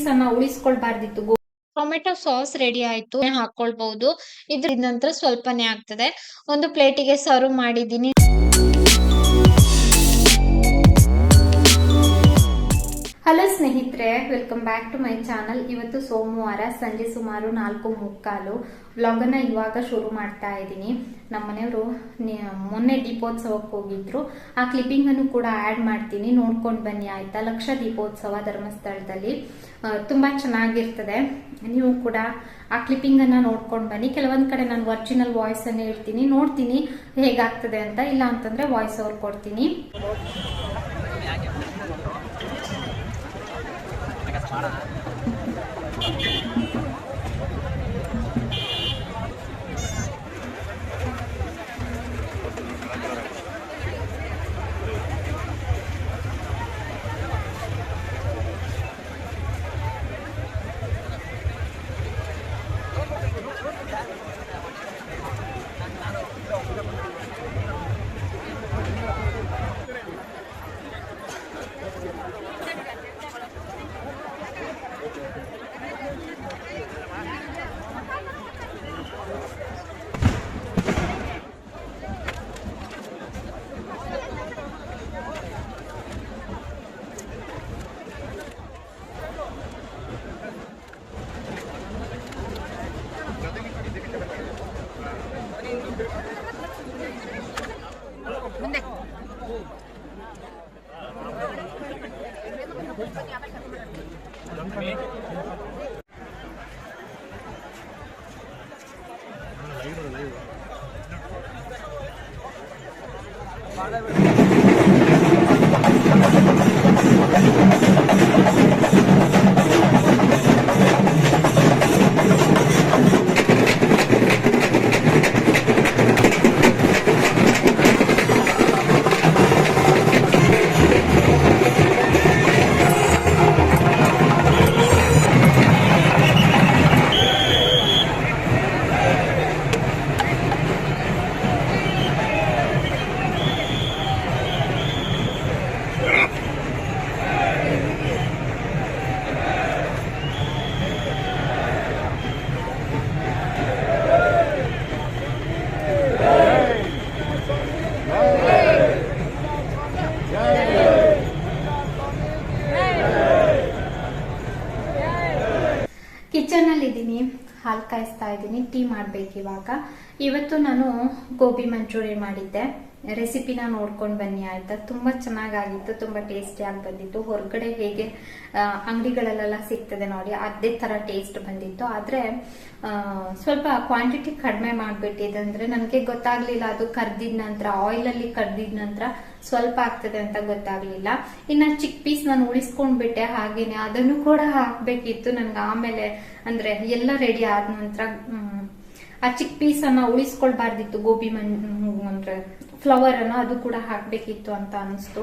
Piece ಅನ್ನ ಉಳಿಸ್ಕೊಳ್ಬಾರ್ದಿತ್ತು tomato sauce ready ಆಯ್ತು. ಹಾಕೊಳ್ಬಹುದು. ಇದ್ರ ನಂತರ ಸ್ವಲ್ಪನೇ ಆಗ್ತದೆ. ಒಂದು ಪ್ಲೇಟಿಗೆ ಸರ್ವ್ ಮಾಡಿದ್ದೀನಿ. ಹಲೋ ಸ್ನೇಹಿತರೆ welcome back to my channel. ಇವತ್ತು ಸೋಮವಾರ ಸಂಜೆ ಸುಮಾರು ನಾಲ್ಕು ಮುಕ್ಕಾಲು. ವ್ಲಾಗನ್ನ ಇವಾಗ ಶುರು ಮಾಡ್ತಾ ಇದ್ದೀನಿ. ನಮ್ಮ ಮನೆಯವರು ಮೊನ್ನೆ ದೀಪೋತ್ಸವಕ್ಕೆ ಹೋಗಿದ್ರು. ಆ ಕ್ಲಿಪ್ಪಿಂಗ್ ಅನ್ನು ಕೂಡ ಆಡ್ ಮಾಡ್ತೀನಿ. ನೋಡ್ಕೊಂಡು ಬನ್ನಿ ಆಯ್ತಾ? ಲಕ್ಷ ದೀಪೋತ್ಸವ ಧರ್ಮಸ್ಥಳದಲ್ಲಿ. ತುಂಬಾ ಚೆನ್ನಾಗಿರ್ತದೆ. ನೀವು ಕೂಡ ಆ ಕ್ಲಿಪ್ಪಿಂಗ್ ಅನ್ನ ನೋಡ್ಕೊಂಡು ಬನ್ನಿ. ಕೆಲವೊಂದ್ ಕಡೆ ನಾನು ಒರಿಜಿನಲ್ ವಾಯ್ಸ್ ಅನ್ನ ಇರ್ತೀನಿ ನೋಡ್ತೀನಿ ಹೇಗಾಗ್ತದೆ ಅಂತ. ಇಲ್ಲ ಅಂತಂದ್ರೆ ವಾಯ್ಸ್ ಓವರ್ ಕೊಡ್ತೀನಿ. ಹಾಲು ಕಾಯಿಸ್ತಾ ಇದ್ದೀನಿ ಟೀ ಮಾಡಬೇಕಿವಾಗ. ಇವತ್ತು ನಾನು ಗೋಬಿ ಮಂಚೂರಿ ಮಾಡಿದ್ದೆ. ರೆಸಿಪಿನ ನೋಡ್ಕೊಂಡು ಬನ್ನಿ ಆಯ್ತಾ? ತುಂಬಾ ಚೆನ್ನಾಗಾಗಿತ್ತು, ತುಂಬಾ ಟೇಸ್ಟಿಯಾಗಿ ಬಂದಿತ್ತು. ಹೊರಗಡೆ ಹೇಗೆ ಅಂಗಡಿಗಳಲ್ಲೆಲ್ಲ ಸಿಗ್ತದೆ ನೋಡಿ, ಅದೇ ಥರ ಟೇಸ್ಟ್ ಬಂದಿತ್ತು. ಆದ್ರೆ ಸ್ವಲ್ಪ ಕ್ವಾಂಟಿಟಿ ಕಡಿಮೆ ಮಾಡ್ಬಿಟ್ಟಿದೆ ನನಗೆ ಗೊತ್ತಾಗ್ಲಿಲ್ಲ ಅದು ಕರ್ದಿದ ನಂತರ ಆಯಿಲ್ ಅಲ್ಲಿ ಕರ್ದಿದ ನಂತರ ಸ್ವಲ್ಪ ಆಗ್ತದೆ ಅಂತ ಗೊತ್ತಾಗ್ಲಿಲ್ಲ. ಇನ್ನ ಚಿಕ್ ಪೀಸ್ ನಾನು ಉಳಿಸ್ಕೊಂಡ್ಬಿಟ್ಟೆ ಹಾಗೇನೆ, ಅದನ್ನು ಕೂಡ ಹಾಕ್ಬೇಕಿತ್ತು. ನನ್ಗೆ ಆಮೇಲೆ ಅಂದ್ರೆ ಎಲ್ಲ ರೆಡಿ ಆದ ನಂತರ ಆ ಚಿಕ್ಕ ಪೀಸ್ ಅನ್ನ ಉಳಿಸ್ಕೊಳ್ಬಾರ್ದಿತ್ತು. ಗೋಬಿ ಅಂದ್ರೆ ಫ್ಲವರ್ ಅನ್ನ ಅದು ಕೂಡ ಹಾಕ್ಬೇಕಿತ್ತು ಅಂತ ಅನಿಸ್ತು.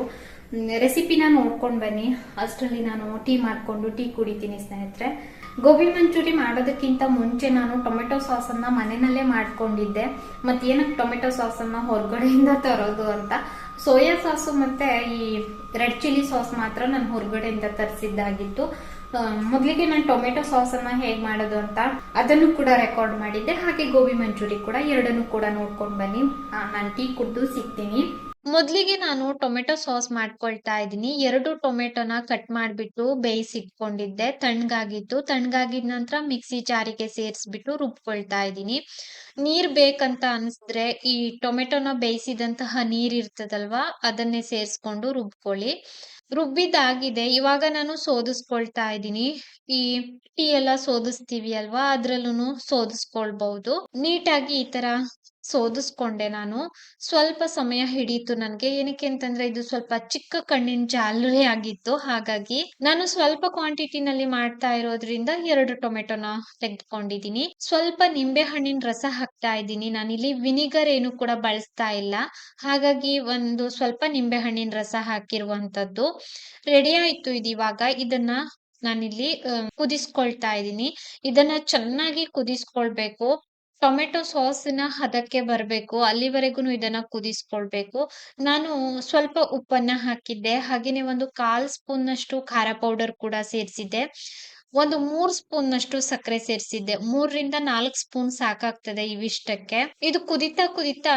ರೆಸಿಪಿನ ನೋಡ್ಕೊಂಡ್ ಬನ್ನಿ. ಅಷ್ಟರಲ್ಲಿ ನಾನು ಟೀ ಮಾಡ್ಕೊಂಡು ಟೀ ಕುಡಿತೀನಿ ಸ್ನೇಹಿತರೆ. ಗೋಬಿ ಮಂಚೂರಿ ಮಾಡೋದಕ್ಕಿಂತ ಮುಂಚೆ ನಾನು ಟೊಮೆಟೊ ಸಾಸ್ ಅನ್ನ ಮನೆಯಲ್ಲೇ ಮಾಡ್ಕೊಂಡಿದ್ದೆ. ಮತ್ತೆ ಏನಕ್ಕೆ ಟೊಮೆಟೊ ಸಾಸ್ ಅನ್ನ ಹೊರಗಡೆಯಿಂದ ತರೋದು ಅಂತ. ಸೋಯಾ ಸಾಸು ಮತ್ತೆ ಈ ರೆಡ್ ಚಿಲ್ಲಿ ಸಾಸ್ ಮಾತ್ರ ನಾನು ಹೊರಗಡೆಯಿಂದ ತರಿಸಿದ್ದಾಗಿತ್ತು. ಮೊದ್ಲಿಗೆ ನಾನು ಟೊಮೆಟೊ ಸಾಸ್ ಅನ್ನ ಹೇಗ್ ಮಾಡೋದು ಅಂತ ಅದನ್ನು ಕೂಡ ರೆಕಾರ್ಡ್ ಮಾಡಿದ್ದೆ. ಹಾಗೆ ಗೋಬಿ ಮಂಚೂರಿ ಕೂಡ ಎರಡನ್ನು ಕೂಡ ನೋಡ್ಕೊಂಡ್ ಬನ್ನಿ. ನಾನು ಟೀ ಕುಡ್ದು ಸಿಗ್ತೀನಿ. ಮೊದ್ಲಿಗೆ ನಾನು ಟೊಮೆಟೊ ಸಾಸ್ ಮಾಡ್ಕೊಳ್ತಾ ಇದ್ದೀನಿ. ಎರಡು ಟೊಮೆಟೊನ ಕಟ್ ಮಾಡ್ಬಿಟ್ಟು ಬೇಯಿಸಿಟ್ಕೊಂಡಿದ್ದೆ ತಣ್ಣಗಾಗಿತ್ತು. ತಣ್ಣಗಾಗಿದ ನಂತರ ಮಿಕ್ಸಿ ಜಾರಿಗೆ ಸೇರಿಸ್ಬಿಟ್ಟು ರುಬ್ಕೊಳ್ತಾ ಇದ್ದೀನಿ. ನೀರ್ ಬೇಕಂತ ಅನ್ಸಿದ್ರೆ ಈ ಟೊಮೆಟೊನ ಬೇಯಿಸಿದಂತಹ ನೀರ್ ಇರ್ತದಲ್ವಾ, ಅದನ್ನೇ ಸೇರಿಸ್ಕೊಂಡು ರುಬ್ಕೊಳ್ಳಿ. ರುಬ್ಬಿದಾಗಿದೆ ಇವಾಗ ನಾನು ಸೋದಿಸ್ಕೊಳ್ತಾ ಇದ್ದೀನಿ. ಈ ಟೀ ಎಲ್ಲ ಸೋದಿಸ್ತೀವಿ ಅಲ್ವಾ? ಅದ್ರಲ್ಲೂ ಸೋದಿಸ್ಕೊಳ್ಬಹುದು. ನೀಟಾಗಿ ಈ ತರ ಸೋದಿಸ್ಕೊಂಡೆ ನಾನು. ಸ್ವಲ್ಪ ಸಮಯ ಹಿಡೀತು ನನ್ಗೆ. ಏನಕ್ಕೆ ಅಂತಂದ್ರೆ ಇದು ಸ್ವಲ್ಪ ಚಿಕ್ಕ ಕಣ್ಣಿನ ಜಾಲರಿ ಆಗಿತ್ತು. ಹಾಗಾಗಿ ನಾನು ಸ್ವಲ್ಪ ಕ್ವಾಂಟಿಟಿನಲ್ಲಿ ಮಾಡ್ತಾ ಇರೋದ್ರಿಂದ ಎರಡು ಟೊಮೆಟೊನ ತೆಗೆದುಕೊಂಡಿದ್ದೀನಿ. ಸ್ವಲ್ಪ ನಿಂಬೆ ಹಣ್ಣಿನ ರಸ ಹಾಕ್ತಾ ಇದ್ದೀನಿ. ನಾನಿಲ್ಲಿ ವಿನಿಗರ್ ಏನು ಕೂಡ ಬಳಸ್ತಾ ಇಲ್ಲ. ಹಾಗಾಗಿ ಒಂದು ಸ್ವಲ್ಪ ನಿಂಬೆ ಹಣ್ಣಿನ ರಸ ಹಾಕಿರುವಂತದ್ದು ರೆಡಿ ಆಯ್ತು ಇದಿವಾಗ. ಇದನ್ನ ನಾನಿಲ್ಲಿ ಕುದಿಸ್ಕೊಳ್ತಾ ಇದ್ದೀನಿ. ಇದನ್ನ ಚೆನ್ನಾಗಿ ಕುದಿಸ್ಕೊಳ್ಬೇಕು. ಟೊಮೆಟೊ ಸಾಸಿನ ಹದಕ್ಕೆ ಬರಬೇಕು ಅಲ್ಲಿವರೆಗೂ ಇದನ್ನ ಕುದಿಸ್ಕೊಳ್ಬೇಕು. ನಾನು ಸ್ವಲ್ಪ ಉಪ್ಪನ್ನ ಹಾಕಿದ್ದೆ, ಹಾಗೇನೆ ಒಂದು ಕಾಲ್ ಸ್ಪೂನ್ ಅಷ್ಟು ಖಾರ ಪೌಡರ್ ಕೂಡ ಸೇರಿಸಿದ್ದೆ. ಒಂದು ಮೂರ್ ಸ್ಪೂನ್ ನಷ್ಟು ಸಕ್ಕರೆ ಸೇರಿಸಿದ್ದೆ. ಮೂರರಿಂದ ನಾಲ್ಕು ಸ್ಪೂನ್ ಸಾಕಾಗ್ತದೆ ಇವಿಷ್ಟಕ್ಕೆ. ಇದು ಕುದಿತಾ ಕುದಿತಾ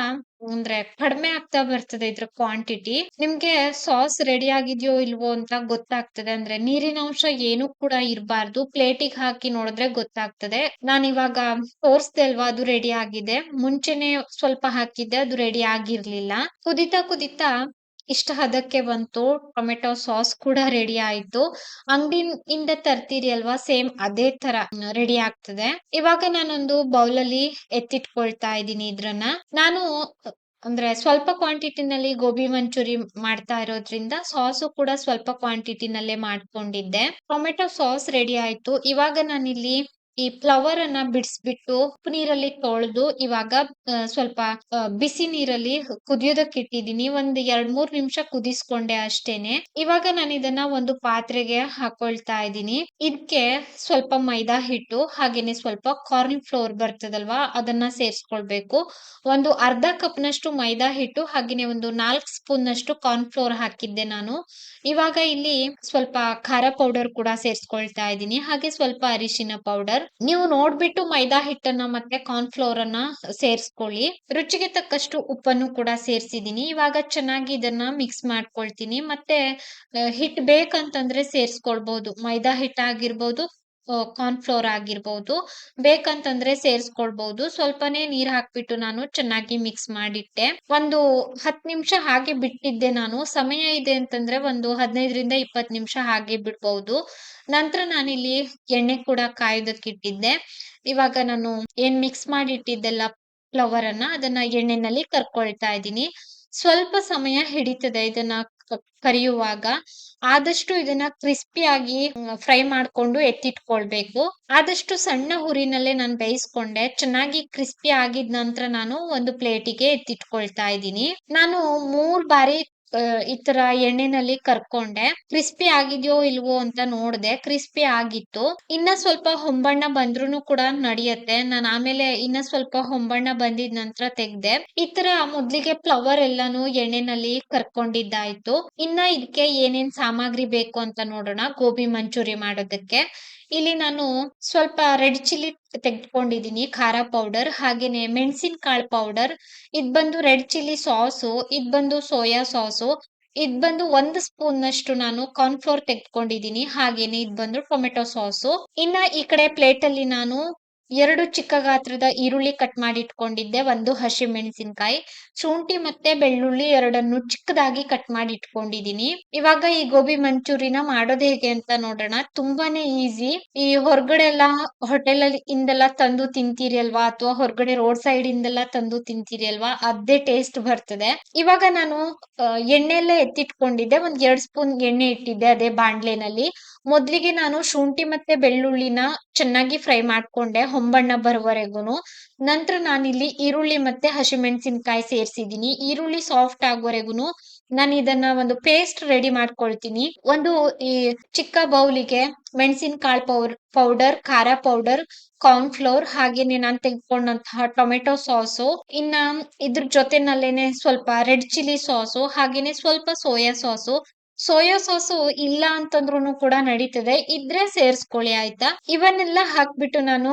ಅಂದ್ರೆ ಕಡಿಮೆ ಆಗ್ತಾ ಬರ್ತದೆ ಇದ್ರ ಕ್ವಾಂಟಿಟಿ ನಿಮ್ಗೆ ಸಾಸ್ ರೆಡಿ ಆಗಿದ್ಯೋ ಇಲ್ವೋ ಅಂತ ಗೊತ್ತಾಗ್ತದೆ. ಅಂದ್ರೆ ನೀರಿನ ಅಂಶ ಏನು ಕೂಡ ಇರಬಾರ್ದು. ಪ್ಲೇಟಿಗೆ ಹಾಕಿ ನೋಡಿದ್ರೆ ಗೊತ್ತಾಗ್ತದೆ. ನಾನು ಇವಾಗ ತೋರಿಸ್ದೆ ಅಲ್ವಾ ಅದು ರೆಡಿ ಆಗಿದೆ. ಮುಂಚೆನೆ ಸ್ವಲ್ಪ ಹಾಕಿದ್ದೆ, ಅದು ರೆಡಿ ಆಗಿರ್ಲಿಲ್ಲ. ಕುದಿತಾ ಕುದಿತಾ ಇಷ್ಟ ಹದಕ್ಕೆ ಬಂತು. ಟೊಮೆಟೊ ಸಾಸ್ ಕೂಡ ರೆಡಿ ಆಯ್ತು. ಅಂಗಡಿಯಿಂದ ತರ್ತೀರಿ ಅಲ್ವಾ ಸೇಮ್ ಅದೇ ತರ ರೆಡಿ ಆಗ್ತದೆ. ಇವಾಗ ನಾನೊಂದು ಬೌಲಲ್ಲಿ ಎತ್ತಿಟ್ಕೊಳ್ತಾ ಇದ್ದೀನಿ ಇದ್ರನ್ನ. ನಾನು, ಅಂದ್ರೆ ಸ್ವಲ್ಪ ಕ್ವಾಂಟಿಟಿನಲ್ಲಿ ಗೋಬಿ ಮಂಚೂರಿ ಮಾಡ್ತಾ ಇರೋದ್ರಿಂದ ಸಾಸು ಕೂಡ ಸ್ವಲ್ಪ ಕ್ವಾಂಟಿಟಿನಲ್ಲೇ ಮಾಡ್ಕೊಂಡಿದ್ದೆ. ಟೊಮೆಟೊ ಸಾಸ್ ರೆಡಿ ಆಯ್ತು. ಇವಾಗ ನಾನಿಲ್ಲಿ ಈ ಫ್ಲವರ್ ಅನ್ನ ಬಿಡಿಸ್ಬಿಟ್ಟು ಉಪ್ಪು ನೀರಲ್ಲಿ ತೊಳೆದು ಇವಾಗ ಸ್ವಲ್ಪ ಬಿಸಿ ನೀರಲ್ಲಿ ಕುದಿಯೋದಕ್ಕೆ ಇಟ್ಟಿದ್ದೀನಿ. ಒಂದ್ ಎರಡ್ ಮೂರ್ ನಿಮಿಷ ಕುದಿಸ್ಕೊಂಡೆ ಅಷ್ಟೇನೆ. ಇವಾಗ ನಾನು ಇದನ್ನ ಒಂದು ಪಾತ್ರೆಗೆ ಹಾಕೊಳ್ತಾ ಇದ್ದೀನಿ. ಇದಕ್ಕೆ ಸ್ವಲ್ಪ ಮೈದಾ ಹಿಟ್ಟು, ಹಾಗೇನೆ ಸ್ವಲ್ಪ ಕಾರ್ನ್ ಫ್ಲೋರ್ ಬರ್ತದಲ್ವಾ, ಅದನ್ನ ಸೇರಿಸ್ಕೊಳ್ಬೇಕು. ಒಂದು ಅರ್ಧ ಕಪ್ ನಷ್ಟು ಮೈದಾ ಹಿಟ್ಟು, ಹಾಗೇನೆ ಒಂದು ನಾಲ್ಕ್ ಸ್ಪೂನ್ ನಷ್ಟು ಕಾರ್ನ್ ಫ್ಲೋರ್ ಹಾಕಿದ್ದೆ ನಾನು. ಇವಾಗ ಇಲ್ಲಿ ಸ್ವಲ್ಪ ಖಾರ ಪೌಡರ್ ಕೂಡ ಸೇರಿಸ್ಕೊಳ್ತಾ ಇದ್ದೀನಿ. ಹಾಗೆ ಸ್ವಲ್ಪ ಅರಿಶಿನ ಪೌಡರ್ ನೀವು ನೋಡ್ಬಿಟ್ಟು ಮೈದಾ ಹಿಟ್ಟನ್ನ ಮತ್ತೆ ಕಾರ್ನ್ ಫ್ಲೋರ್ ಅನ್ನ ಸೇರಿಸ್ಕೊಳ್ಳಿ. ರುಚಿಗೆ ತಕ್ಕಷ್ಟು ಉಪ್ಪನ್ನು ಕೂಡ ಸೇರಿಸಿದೀನಿ ಇವಾಗ ಚೆನ್ನಾಗಿ ಇದನ್ನ ಮಿಕ್ಸ್ ಮಾಡ್ಕೊಳ್ತೀನಿ. ಮತ್ತೆ ಹಿಟ್ ಬೇಕಂತಂದ್ರೆ ಸೇರಿಸ್ಕೊಳ್ಬಹುದು ಮೈದಾ ಹಿಟ್ಟಾಗಿರ್ಬೋದು. ಕಾರ್ನ್ ಫ್ಲೋರ್ ಆಗಿರ್ಬೋದು, ಬೇಕಂತಂದ್ರೆ ಸೇರಿಸ್ಕೊಳ್ಬಹುದು ಸ್ವಲ್ಪನೇ ನೀರ್ ಹಾಕ್ಬಿಟ್ಟು ನಾನು ಚೆನ್ನಾಗಿ ಮಿಕ್ಸ್ ಮಾಡಿಟ್ಟೆ. ಒಂದು ಹತ್ ನಿಮಿಷ ಹಾಗೆ ಬಿಟ್ಟಿದ್ದೆ ನಾನು. ಸಮಯ ಇದೆ ಅಂತಂದ್ರೆ ಒಂದು ಹದಿನೈದರಿಂದ ಇಪ್ಪತ್ ನಿಮಿಷ ಹಾಗೆ ಬಿಡ್ಬಹುದು ನಂತರ ನಾನಿಲ್ಲಿ ಎಣ್ಣೆ ಕೂಡ ಕಾಯೋದಕ್ಕೆ ಇಟ್ಟಿದ್ದೆ ಇವಾಗ ನಾನು ಏನ್ ಮಿಕ್ಸ್ ಮಾಡಿಟ್ಟಿದ್ದೆಲ್ಲ ಫ್ಲವರ್ ಅನ್ನ ಅದನ್ನ ಎಣ್ಣೆನಲ್ಲಿ ಕರ್ಕೊಳ್ತಾ ಇದ್ದೀನಿ. ಸ್ವಲ್ಪ ಸಮಯ ಹಿಡಿತದೆ ಇದನ್ನ ಕರಿಯುವಾಗ ಆದಷ್ಟು ಇದನ್ನ ಕ್ರಿಸ್ಪಿಯಾಗಿ ಫ್ರೈ ಮಾಡ್ಕೊಂಡು ಎತ್ತಿಟ್ಕೊಳ್ಬೇಕು. ಆದಷ್ಟು ಸಣ್ಣ ಹುರಿನಲ್ಲೇ ನಾನು ಬೇಯಿಸ್ಕೊಂಡೆ. ಚೆನ್ನಾಗಿ ಕ್ರಿಸ್ಪಿ ಆಗಿದ ನಂತರ ನಾನು ಒಂದು ಪ್ಲೇಟಿಗೆ ಎತ್ತಿಟ್ಕೊಳ್ತಾ ಇದ್ದೀನಿ. ನಾನು ಮೂರ್ ಬಾರಿ ಈ ತರ ಎಣ್ಣೆನಲ್ಲಿ ಕರ್ಕೊಂಡೆ. ಕ್ರಿಸ್ಪಿ ಆಗಿದ್ಯೋ ಇಲ್ವೋ ಅಂತ ನೋಡ್ದೆ. ಕ್ರಿಸ್ಪಿ ಆಗಿತ್ತು. ಇನ್ನ ಸ್ವಲ್ಪ ಹೊಂಬಣ್ಣ ಬಂದ್ರು ಕೂಡ ನಡೆಯುತ್ತೆ. ನಾನು ಆಮೇಲೆ ಇನ್ನ ಸ್ವಲ್ಪ ಹೊಂಬಣ್ಣ ಬಂದಿದ ನಂತರ ತೆಗ್ದೆ. ಈ ತರ ಮೊದ್ಲಿಗೆ ಫ್ಲವರ್ ಎಲ್ಲಾನು ಎಣ್ಣೆನಲ್ಲಿ ಕರ್ಕೊಂಡಿದ್ದಾಯ್ತು. ಇನ್ನ ಇದಕ್ಕೆ ಏನೇನ್ ಸಾಮಗ್ರಿ ಬೇಕು ಅಂತ ನೋಡೋಣ. ಗೋಬಿ ಮಂಚೂರಿ ಮಾಡೋದಕ್ಕೆ. ಇಲ್ಲಿ ನಾನು ಸ್ವಲ್ಪ ರೆಡ್ ಚಿಲ್ಲಿ ತೆಗೆದುಕೊಂಡಿದ್ದೀನಿ ಖಾರ ಪೌಡರ್ ಹಾಗೇನೆ ಮೆಣಸಿನಕಾಳು ಪೌಡರ್ ಇದ್ ಬಂದು ರೆಡ್ ಚಿಲ್ಲಿ ಸಾಸು, ಇದ್ ಬಂದು ಸೋಯಾ ಸಾಸು. ಇದ್ ಬಂದು ಒಂದು ಸ್ಪೂನ್ ನಷ್ಟು ನಾನು ಕಾರ್ನ್ಫ್ಲೋರ್ ತೆಗೆದುಕೊಂಡಿದ್ದೀನಿ ಹಾಗೇನೆ ಇದ್ ಬಂದು ಟೊಮೆಟೊ ಸಾಸು. ಇನ್ನ ಈ ಕಡೆ ಪ್ಲೇಟ್ ಅಲ್ಲಿ ನಾನು ಎರಡು ಚಿಕ್ಕ ಗಾತ್ರದ ಈರುಳ್ಳಿ ಕಟ್ ಮಾಡಿ ಇಟ್ಕೊಂಡಿದ್ದೆ ಒಂದು ಹಸಿ ಮೆಣಸಿನಕಾಯಿ ಶುಂಠಿ ಮತ್ತೆ ಬೆಳ್ಳುಳ್ಳಿ ಎರಡನ್ನು ಚಿಕ್ಕದಾಗಿ ಕಟ್ ಮಾಡಿ ಇಟ್ಕೊಂಡಿದೀನಿ ಇವಾಗ ಈ ಗೋಬಿ ಮಂಚೂರಿನ ಮಾಡೋದು ಹೇಗೆ ಅಂತ ನೋಡೋಣ. ತುಂಬಾನೇ ಈಸಿ. ಈ ಹೊರಗಡೆ ಎಲ್ಲ ಹೋಟೆಲ್ ಇಂದೆಲ್ಲ ತಂದು ತಿಂತೀರಿ ಅಲ್ವಾ ಅಥವಾ ಹೊರಗಡೆ ರೋಡ್ ಸೈಡ್ ಇಂದೆಲ್ಲ ತಂದು ತಿಂತೀರಿ ಅಲ್ವಾ ಅದೇ ಟೇಸ್ಟ್ ಬರ್ತದೆ. ಇವಾಗ ನಾನು ಆ, ಎಣ್ಣೆಲ್ಲ ಎತ್ತಿಟ್ಕೊಂಡಿದ್ದೆ. ಒಂದ್ ಎರಡ್ ಸ್ಪೂನ್ ಎಣ್ಣೆ ಇಟ್ಟಿದ್ದೆ ಅದೇ ಬಾಂಡ್ಲೆನಲ್ಲಿ. ಮೊದ್ಲಿಗೆ ನಾನು ಶುಂಠಿ ಮತ್ತೆ ಬೆಳ್ಳುಳ್ಳಿನ ಚೆನ್ನಾಗಿ ಫ್ರೈ ಮಾಡ್ಕೊಂಡೆ ಹೊಂಬಣ್ಣ ಬರುವವರೆಗೂ ನಂತರ ನಾನಿಲ್ಲಿ ಈರುಳ್ಳಿ ಮತ್ತೆ ಹಸಿಮೆಣಸಿನ್ಕಾಯಿ ಸೇರಿಸಿದೀನಿ ಈರುಳ್ಳಿ ಸಾಫ್ಟ್ ಆಗೋವರೆಗೂನು ನಾನು ಇದನ್ನ ಒಂದು ಪೇಸ್ಟ್ ರೆಡಿ ಮಾಡ್ಕೊಳ್ತೀನಿ. ಒಂದು ಈ ಚಿಕ್ಕ ಬೌಲಿಗೆ ಮೆಣಸಿನಕಾಳು ಪೌಡರ್ ಪೌಡರ್, ಖಾರ ಪೌಡರ್ ಕಾರ್ನ್ ಫ್ಲೋರ್ ಹಾಗೇನೆ ನಾನು ತೆಗೆದುಕೊಂಡಂತಹ ಟೊಮೆಟೊ ಸಾಸು, ಇನ್ನ ಇದ್ರ ಜೊತೆನಲ್ಲೇನೆ ಸ್ವಲ್ಪ ರೆಡ್ ಚಿಲ್ಲಿ ಸಾಸು ಹಾಗೇನೆ ಸ್ವಲ್ಪ ಸೋಯಾ ಸಾಸು ಸೋಯಾ ಸಾಸು ಇಲ್ಲ ಅಂತಂದ್ರು ಕೂಡ ನಡೀತದೆ. ಇದ್ರೆ ಸೇರ್ಸ್ಕೊಳ್ಳಿ ಆಯ್ತಾ? ಇವನ್ನೆಲ್ಲ ಹಾಕ್ಬಿಟ್ಟು ನಾನು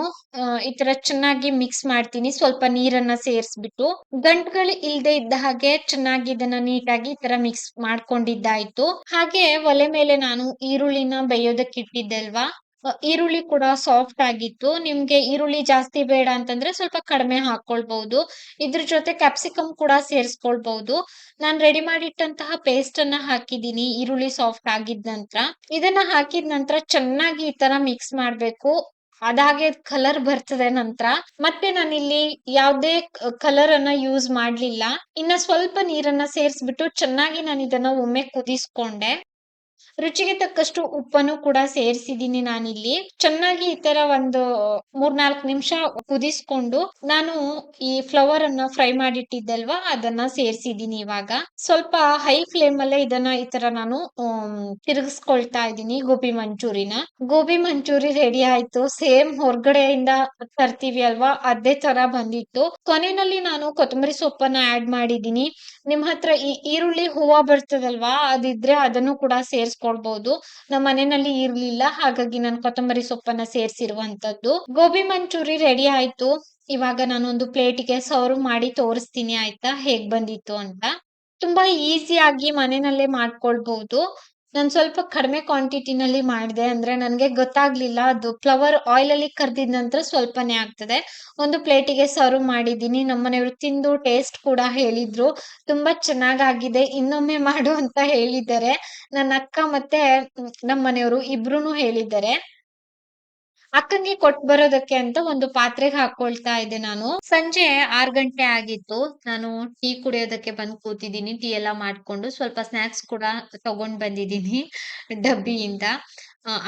ಈ ತರ ಚೆನ್ನಾಗಿ ಮಿಕ್ಸ್ ಮಾಡ್ತೀನಿ. ಸ್ವಲ್ಪ ನೀರನ್ನ ಸೇರಿಸ್ಬಿಟ್ಟು. ಗಂಟುಗಳು ಇಲ್ದೆ ಇದ್ದ ಹಾಗೆ ಚೆನ್ನಾಗಿ ಇದನ್ನ ನೀಟಾಗಿ ಈ ತರ ಮಿಕ್ಸ್ ಮಾಡ್ಕೊಂಡಿದ್ದಾಯ್ತು. ಹಾಗೆ ಒಲೆ ಮೇಲೆ ನಾನು ಈರುಳ್ಳಿನ ಬೇಯೋದಕ್ಕೆ ಇಟ್ಟಿದ್ದಲ್ವಾ ಅ, ಈರುಳ್ಳಿ ಕೂಡ ಸಾಫ್ಟ್ ಆಗಿತ್ತು. ನಿಮ್ಗೆ ಈರುಳ್ಳಿ ಜಾಸ್ತಿ ಬೇಡ ಅಂತಂದ್ರೆ ಸ್ವಲ್ಪ ಕಡಿಮೆ ಹಾಕೊಳ್ಬಹುದು. ಇದ್ರ ಜೊತೆ ಕ್ಯಾಪ್ಸಿಕಮ್ ಕೂಡ ಸೇರಿಸ್ಕೊಳ್ಬಹುದು. ನಾನು ರೆಡಿ ಮಾಡಿಟ್ಟಂತಹ ಪೇಸ್ಟ್ ಅನ್ನ ಹಾಕಿದೀನಿ ಈರುಳ್ಳಿ ಸಾಫ್ಟ್ ಆಗಿದ ನಂತರ. ಇದನ್ನ ಹಾಕಿದ ನಂತರ ಚೆನ್ನಾಗಿ ಈ ತರ ಮಿಕ್ಸ್ ಮಾಡ್ಬೇಕು. ಅದಾಗೆ ಕಲರ್ ಬರ್ತದೆ ನಂತರ. ಮತ್ತೆ ನಾನಿಲ್ಲಿ ಯಾವ್ದೇ ಕಲರ್ ಅನ್ನ ಯೂಸ್ ಮಾಡ್ಲಿಲ್ಲ. ಇನ್ನ ಸ್ವಲ್ಪ ನೀರನ್ನ ಸೇರಿಸ್ಬಿಟ್ಟು ಚೆನ್ನಾಗಿ ನಾನು ಇದನ್ನ ಒಮ್ಮೆ ಕುದಿಸ್ಕೊಂಡೆ. ರುಚಿಗೆ ತಕ್ಕಷ್ಟು ಉಪ್ಪನ್ನು ಕೂಡ ಸೇರಿಸಿದೀನಿ ನಾನಿಲ್ಲಿ. ಚೆನ್ನಾಗಿ ಈ ತರ ಒಂದು ಮೂರ್ನಾಲ್ಕು ನಿಮಿಷ ಕುದಿಸ್ಕೊಂಡು ನಾನು ಈ ಫ್ಲವರ್ ಅನ್ನ ಫ್ರೈ ಮಾಡಿಟ್ಟಿದ್ದಲ್ವಾ, ಅದನ್ನ ಸೇರಿಸಿದೀನಿ ಇವಾಗ. ಸ್ವಲ್ಪ ಹೈ ಫ್ಲೇಮ್ ಅಲ್ಲೇ ಇದನ್ನ ಈ ತರ ನಾನು ತಿರುಗಿಸ್ಕೊಳ್ತಾ ಇದ್ದೀನಿ ಗೋಬಿ ಮಂಚೂರಿನ. ಗೋಬಿ ಮಂಚೂರಿ ರೆಡಿ ಆಯ್ತು. ಸೇಮ್ ಹೊರಗಡೆಯಿಂದ ತರ್ತೀವಿ ಅಲ್ವಾ, ಅದೇ ತರ ಬಂದಿತ್ತು. ಕೊನೆಯಲ್ಲಿ ನಾನು ಕೊತ್ತಂಬರಿ ಸೊಪ್ಪನ್ನ ಆಡ್ ಮಾಡಿದೀನಿ ನಿಮ್ ಹತ್ರ ಈ ಈರುಳ್ಳಿ ಹೂವ ಬರ್ತದಲ್ವಾ, ಅದಿದ್ರೆ ಅದನ್ನು ಕೂಡ ಸೇರ್ಸ್ಕೊಳ್ಬಹುದು ಮಾಡ್ಕೊಳ್ಬಹುದು ನಮ್ಮ ಮನೆಯಲ್ಲಿ ಇರ್ಲಿಲ್ಲ, ಹಾಗಾಗಿ ನಾನು ಕೊತ್ತಂಬರಿ ಸೊಪ್ಪನ್ನ ಸೇರ್ಸಿರುವಂತದ್ದು. ಗೋಬಿ ಮಂಚೂರಿ ರೆಡಿ ಆಯ್ತು. ಇವಾಗ ನಾನೊಂದು ಪ್ಲೇಟಿಗೆ ಸರ್ವ್ ಮಾಡಿ ತೋರಿಸ್ತೀನಿ, ಆಯ್ತಾ? ಹೇಗ್ ಬಂದಿತ್ತು ಅಂತ. ತುಂಬಾ ಈಸಿಯಾಗಿ ಮನೆಯಲ್ಲೇ ಮಾಡ್ಕೊಳ್ಬಹುದು ನಾನ್ ಸ್ವಲ್ಪ ಕಡಿಮೆ ಕ್ವಾಂಟಿಟಿನಲ್ಲಿ ಮಾಡಿದೆ ಅಂದ್ರೆ ನನಗೆ ಗೊತ್ತಾಗ್ಲಿಲ್ಲ ಅದು. ಫ್ಲವರ್ ಆಯಿಲ್ ಅಲ್ಲಿ ಕರ್ದಿದ ನಂತರ ಸ್ವಲ್ಪನೇ ಆಗ್ತದೆ. ಒಂದು ಪ್ಲೇಟಿಗೆ ಸರ್ವ್ ಮಾಡಿದ್ದೀನಿ. ನಮ್ಮನೆಯವರು ತಿಂದು ಟೇಸ್ಟ್ ಕೂಡ ಹೇಳಿದ್ರು. ತುಂಬಾ ಚೆನ್ನಾಗಾಗಿದೆ. ಇನ್ನೊಮ್ಮೆ ಮಾಡು ಅಂತ ಹೇಳಿದ್ದಾರೆ. ನನ್ನ ಅಕ್ಕ ಮತ್ತೆ ನಮ್ಮನೆಯವರು ಇಬ್ರುನು ಹೇಳಿದ್ದಾರೆ. ಅಕ್ಕಂಗೆ ಕೊಟ್ ಬರೋದಕ್ಕೆ ಅಂತ ಒಂದು ಪಾತ್ರೆಗೆ ಹಾಕೊಳ್ತಾ ಇದ್ದೆ ನಾನು. ಸಂಜೆ ಆರ್ ಗಂಟೆ ಆಗಿತ್ತು. ನಾನು ಟೀ ಕುಡಿಯೋದಕ್ಕೆ ಬಂದ್ ಕೂತಿದ್ದೀನಿ. ಟೀ ಎಲ್ಲ ಮಾಡ್ಕೊಂಡು ಸ್ವಲ್ಪ ಸ್ನಾಕ್ಸ್ ಕೂಡ ತಗೊಂಡ್ ಬಂದಿದ್ದೀನಿ ಡಬ್ಬಿಯಿಂದ.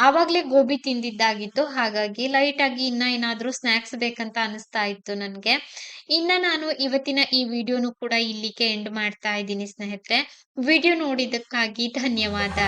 ಆವಾಗ್ಲೇ ಗೋಬಿ ತಿಂದಿದ್ದಾಗಿತ್ತು. ಹಾಗಾಗಿ ಲೈಟ್ ಆಗಿ ಇನ್ನ ಏನಾದ್ರೂ ಸ್ನಾಕ್ಸ್ ಬೇಕಂತ ಅನಿಸ್ತಾ ಇತ್ತು ನನ್ಗೆ. ಇನ್ನ ನಾನು ಇವತ್ತಿನ ಈ ವಿಡಿಯೋನು ಕೂಡ ಇಲ್ಲಿಗೆ ಎಂಡ್ ಮಾಡ್ತಾ ಇದ್ದೀನಿ ಸ್ನೇಹಿತರೆ. ವಿಡಿಯೋ ನೋಡಿದ್ದಕ್ಕಾಗಿ ಧನ್ಯವಾದ.